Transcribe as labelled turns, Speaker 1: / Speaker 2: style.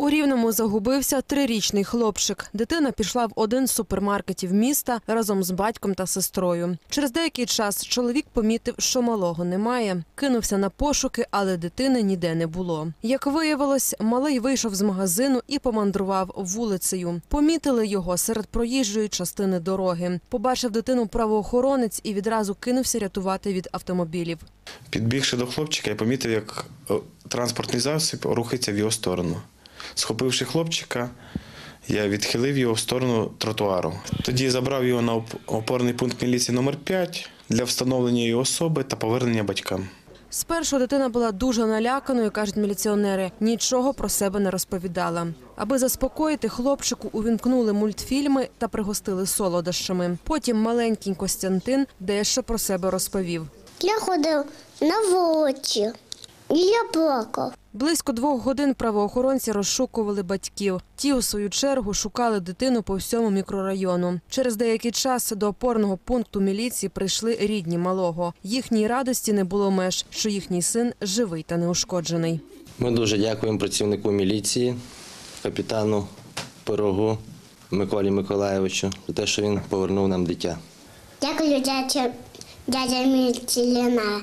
Speaker 1: У Рівному загубився трирічний хлопчик. Дитина пішла в один з супермаркетів міста разом з батьком та сестрою. Через деякий час чоловік помітив, що малого немає. Кинувся на пошуки, але дитини ніде не було. Як виявилось, малий вийшов з магазину і помандрував вулицею. Помітили його серед проїжджої частини дороги. Побачив дитину правоохоронець і відразу кинувся рятувати від автомобілів.
Speaker 2: Підбігши до хлопчика, я помітив, як е, транспортний засіб рухається в його сторону. Схопивши хлопчика, я відхилив його в сторону тротуару. Тоді забрав його на опорний пункт міліції номер 5 для встановлення його особи та повернення батькам.
Speaker 1: Спершу дитина була дуже наляканою, кажуть міліціонери. Нічого про себе не розповідала. Аби заспокоїти хлопчику, увімкнули мультфільми та пригостили солодощами. Потім маленький Костянтин дещо про себе розповів.
Speaker 3: Я ходив на вулиці. І я плакав.
Speaker 1: Близько двох годин правоохоронці розшукували батьків. Ті, у свою чергу, шукали дитину по всьому мікрорайону. Через деякий час до опорного пункту міліції прийшли рідні малого. Їхній радості не було меж, що їхній син живий та неушкоджений.
Speaker 4: Ми дуже дякуємо працівнику міліції, капітану Пирогу Миколі Миколаєвичу за те, що він повернув нам дитя.
Speaker 3: Дякую, дядя, дядя Міліціонер.